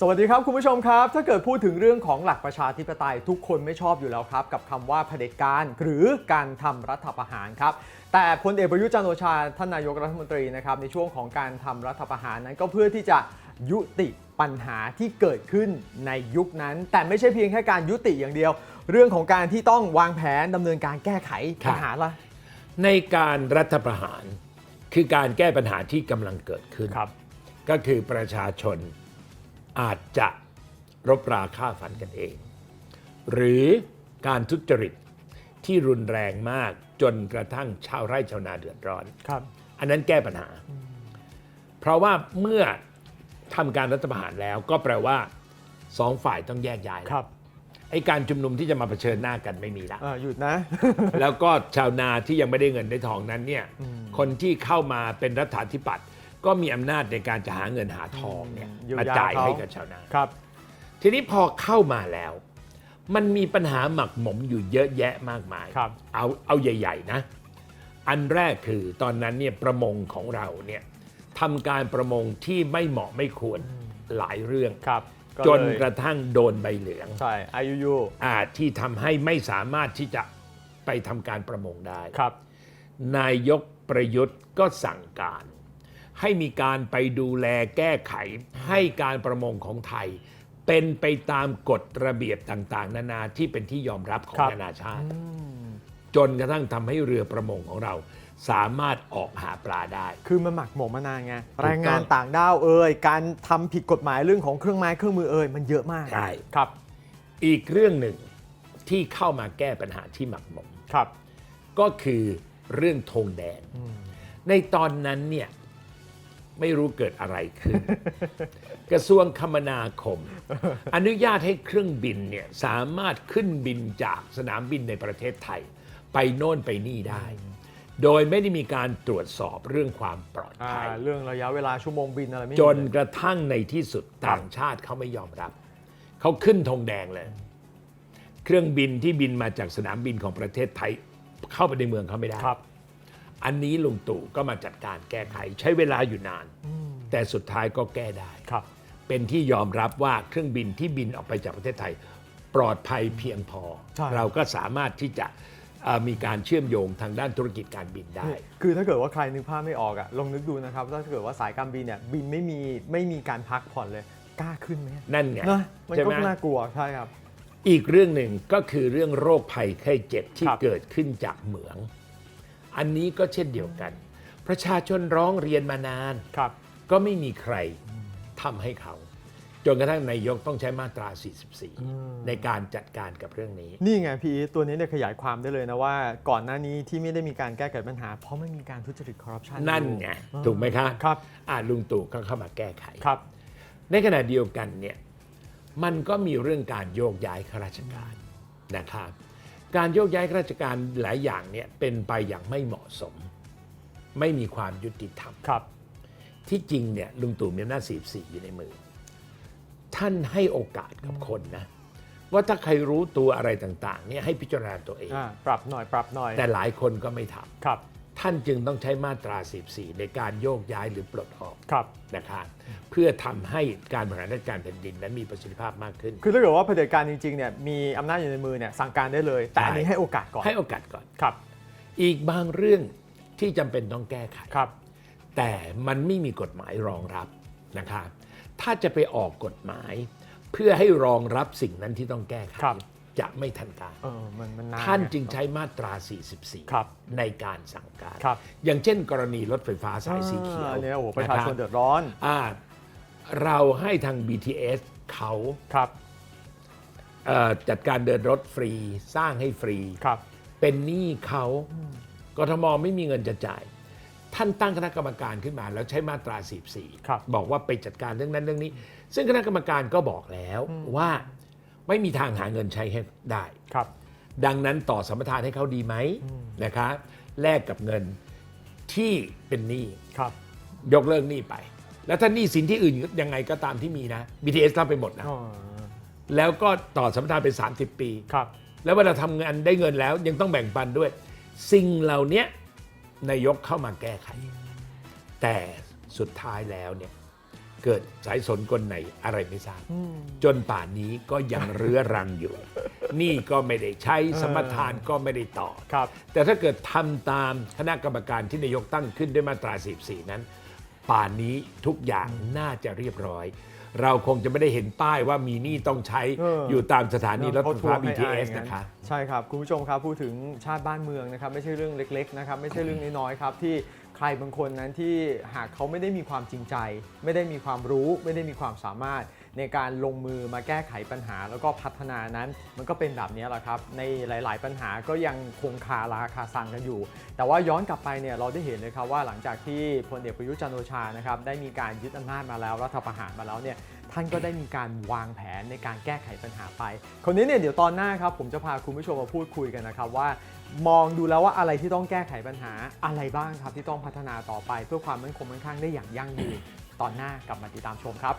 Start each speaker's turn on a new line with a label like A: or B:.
A: สวัสดีครับคุณผู้ชมครับ ถ้าเกิดพูดถึงเรื่องของหลักประชาธิปไตยทุกคนไม่ชอบอยู่แล้วครับ กับคำว่าเผด็จการหรือการทำรัฐประหารครับ แต่พลเอกประยุทธ์จันทร์โอชาท่านนายกรัฐมนตรีนะครับในช่วงของการทำรัฐประหารนั้นก็เพื่อที่จะยุติปัญหาที่เกิดขึ้นในยุคนั้น แต่ไม่ใช่เพียงแค่การยุติอย่างเดียว เรื่องของการที่ต้องวางแผนดำเนินการแก้ไขปัญหาละ
B: ในการรัฐประหารคือการแก้ปัญหาที่กำลังเกิดขึ้น
A: ครับ
B: ก็คือประชาชน อาจจะรบราฆ่าฟันกันเอง หรือการทุจริตที่รุนแรงมากจนกระทั่งชาวไร่ชาวนาเดือดร้อน
A: ครับ
B: อันนั้นแก้ปัญหา เพราะว่าเมื่อทำการรัฐประหารแล้วก็แปลว่าสองฝ่ายต้องแยกย้ายแล้ว
A: ครับ
B: ไอ้การชุมนุมที่จะมาเผชิญหน้ากันไม่มีละ
A: เอ่อหยุดนะ
B: แล้วก็ชาวนาที่ยังไม่ได้เงินได้ทองนั้นเนี่ย คนที่เข้ามาเป็นรัฐาธิปัตย์ ก็มีอำนาจในการจะหาเงินหาทองเนี่ย
A: อืมเยียวยา
B: มาจ่าย
A: เขา
B: ให้กับชาวนา
A: ครับ
B: ทีนี้พอเข้ามาแล้ว มันมีปัญหาหมักหมมอยู่เยอะแยะมากมาย
A: ครับ
B: เอาเอาใหญ่ ๆ นะ อันแรกคือตอนนั้นเนี่ยประมงของเราเนี่ยทำการประมงที่ไม่เหมาะไม่ควรหลายเรื่อง
A: ครับก็
B: จน
A: เลย
B: กระทั่งโดนใบเหลือง
A: ใช่อายุยู
B: อาจที่ทำให้ไม่สามารถที่จะไปทำการประมงได้
A: ครับ
B: นายกประยุทธ์ก็สั่งการ ให้มีการไปดูแลแก้ไข ให้การประมงของไทย เป็นไปตามกฎระเบียบต่างๆ นานาที่เป็นที่ยอมรับของ
A: ครับ
B: นานาชาติ จนกระทั่งทำให้เรือประมงของเรา สามารถออกหาปลาได้
A: คือมันหมักหมมมานานไง
B: ต้อง
A: แรงงานต่างด้าวเอ่ยการทำผิดกฎหมายเรื่องของเครื่องไม้เครื่องมือเอ่ยมันเยอะมาก
B: ใช่
A: ครับ
B: อีกเรื่องหนึ่งที่เข้ามาแก้ปัญหาที่หมักหมม
A: ครับ
B: ก็คือเรื่องธงแดง ในตอนนั้นเนี่ย ไม่รู้เกิดอะไรขึ้น กระทรวงคมนาคม อนุญาตให้เครื่องบินเนี่ยสามารถขึ้นบินจากสนามบินในประเทศไทย ไปโน่นไปนี่ได้ โดยไม่ได้มีการตรวจสอบเรื่องความปลอด
A: อ่า
B: ภัย
A: เรื่องระยะเวลาชั่วโมงบินอะไรไม่มี
B: จน
A: เลย
B: กระทั่งในที่สุดต่างชาติเขาไม่ยอมรับ เขาขึ้นธงแดงเลย เครื่องบินที่บินมาจากสนามบินของประเทศไทย เข้าไปในเมืองเขาไม่ได้
A: ครับ
B: อันนี้ลุงตู่ก็มาจัดการแก้ไขใช้เวลาอยู่นาน แต่สุดท้ายก็แก้ได้
A: ครับ
B: เป็นที่ยอมรับว่าเครื่องบินที่บินออกไปจากประเทศไทย ปลอดภัยเพียงพอ
A: ใช่
B: เราก็สามารถที่จะเอ่อมีการเชื่อมโยงทางด้านธุรกิจการบินได้
A: คือถ้าเกิดว่าใครนึกภาพไม่ออกอะลองนึกดูนะครับถ้าเกิดว่าสายการบินเนี่ยบินไม่มีไม่มีการพักผ่อนเลยกล้าขึ้นไหม
B: นั่นไง
A: นะมัน
B: ใช่
A: ก็
B: ไหม
A: น่ากลัวใช่ครับ
B: อีกเรื่องหนึ่งก็คือเรื่องโรคภัยไข้เจ็บที่
A: ครับ
B: เกิดขึ้นจากเหมือง อันนี้ก็เช่นเดียวกัน ประชาชนร้องเรียนมานาน
A: ครับ
B: ก็ไม่มีใครทำให้เขา จนกระทั่งนายกต้องใช้มาตรา 44 ในการจัดการกับเรื่องนี้
A: นี่ไงพี่อีทตัวนี้เนี่ยขยายความได้เลยนะว่า ก่อนหน้านี้ที่ไม่ได้มีการแก้ไขปัญหา เพราะไม่มีการทุจริตคอร์รัปชัน
B: นั่นไงถูกไหมคะ
A: ครับ
B: อ่าลุงตู่ก็เข้ามาแก้ไข
A: ครับ
B: ในขณะเดียวกันเนี่ยมันก็มีเรื่องการโยกย้ายข้าราชการนะครับ การโยกย้ายข้าราชการหลายอย่างเนี่ยเป็นไปอย่างไม่เหมาะสม ไม่มีความยุติธรรม
A: ครับ
B: ที่จริงเนี่ยลุงตู่มีอำนาจ44 อยู่ในมือ ท่านให้โอกาสกับคนนะ ว่าถ้าใครรู้ตัวอะไรต่างๆเนี่ยให้พิจารณาตัวเอง
A: อ่าปรับหน่อยปรับหน่อย
B: แต่หลายคนก็ไม่ทำ
A: ครับ
B: ท่านจึงต้องใช้มาตรา44ในการโยกย้ายหรือปลดออก
A: ครับ
B: นะครับเพื่อทำให้การบริหารราชการแผ่นดินนั้นมีประสิทธิภาพมากขึ้น
A: คือถ้าเกิดว่าเผด็จการจริงๆเนี่ยมีอำนาจอยู่ในมือเนี่ยสั่งการได้เลย แต่อันนี้
B: ใช่
A: ให้โอกาสก่อน
B: ให้โอกาสก่อน
A: ครับ
B: อีกบางเรื่องที่จำเป็นต้องแก้ไข
A: ครับ
B: แต่มันไม่มีกฎหมายรองรับนะครับถ้าจะไปออกกฎหมาย เพื่อให้รองรับสิ่งนั้นที่ต้องแก้ไข
A: ครับ
B: จะไม่ทันการ
A: เออมันมันนาน
B: ท่าน
A: ไจึ
B: งใช้มาตรา
A: ครับ
B: 44 ในการสั่งการ
A: ครับ
B: อย่างเช่น กรณีรถไฟฟ้าสายสีเขียว
A: อ่าเนี่ยโอ้โหประชาชน
B: คบ
A: เดือดร้อน
B: อ่าเราให้ทาง BTS เขา
A: ครับ
B: เอ่อจัดการเดินรถฟรีสร้างให้ฟรี
A: ครับ
B: เป็นหนี้เขากทมไม่มีเงินจะจ่าย ท่านตั้งคณะกรรมการขึ้นมา แล้วใช้มาตรา44
A: ครับ
B: บอกว่าไปจัดการเรื่องนั้นเรื่องนี้ ซึ่งคณะกรรมการก็บอกแล้วว่า ไม่มีทางหาเงินใช้ให้ได้
A: ครับ
B: ดังนั้นต่อสัมปทานให้เขาดีไหมนะคะแลกกับเงินที่เป็นหนี้
A: ครับ
B: ยกเลิกหนี้ไป แล้วถ้าหนี้สินที่อื่นยังไงก็ตามที่มีนะ BTS รับไปหมดนะ
A: อ๋อ
B: แล้วก็ต่อสัมปทานเป็น 30 ปี
A: ครับ
B: แล้วเวลาทำงานได้เงินแล้วยังต้องแบ่งปันด้วย สิ่งเหล่านี้นายกเข้ามาแก้ไข แต่สุดท้ายแล้วเนี่ยก เกิดสายสนกลไหนอะไรไม่ทราบจนป่านนี้ก็ยังเรื้อรังอยู่ นี่ก็ไม่ได้ใช้สมทานก็ไม่ได้ต่อ
A: ครับ
B: แต่ถ้าเกิดทำตามคณะกรรมการที่นายกตั้งขึ้นด้วยมาตรา44นั้น ป่านนี้ทุกอย่างน่าจะเรียบร้อย เราคงจะไม่ได้เห็นป้ายว่ามีหนี้ต้องใช้
A: เออ
B: อยู่ตามสถานีรถไฟฟ้า
A: เขทวงให้อาย
B: BTS
A: อย่าง
B: นะคะ
A: ใช่ครับ คุณผู้ชมครับพูดถึงชาติบ้านเมืองนะครับไม่ใช่เรื่องเล็กๆนะครับไม่ใช่เรื่องน้อยๆครับที่ใครบางคนนั้นที่หากเขาไม่ได้มีความจริงใจ ไม่ได้มีความรู้ ไม่ได้มีความสามารถ ในการลงมือมาแก้ไขปัญหา แล้วก็พัฒนานั้น มันก็เป็นแบบนี้แหละครับ ในหลาย ๆ ปัญหาก็ยังคงคาราคาซังกันอยู่ แต่ว่าย้อนกลับไปเนี่ยเราได้เห็นเลยครับว่าหลังจากที่พลเอกประยุทธ์จันโอชานะครับได้มีการยึดอำนาจมาแล้วรัฐประหารมาแล้วเนี่ยท่านก็ได้มีการวางแผนในการแก้ไขปัญหาไป คนนี้เนี่ยเดี๋ยวตอนหน้าครับผมจะพาคุณผู้ชมมาพูดคุยกันนะครับว่ามองดูแล้วว่าอะไรที่ต้องแก้ไขปัญหาอะไรบ้างครับที่ต้องพัฒนาต่อไป เพื่อความมั่นคงมั่นคงได้อย่างยั่งยืนตอนหน้ากลับมาติดตามชมครับ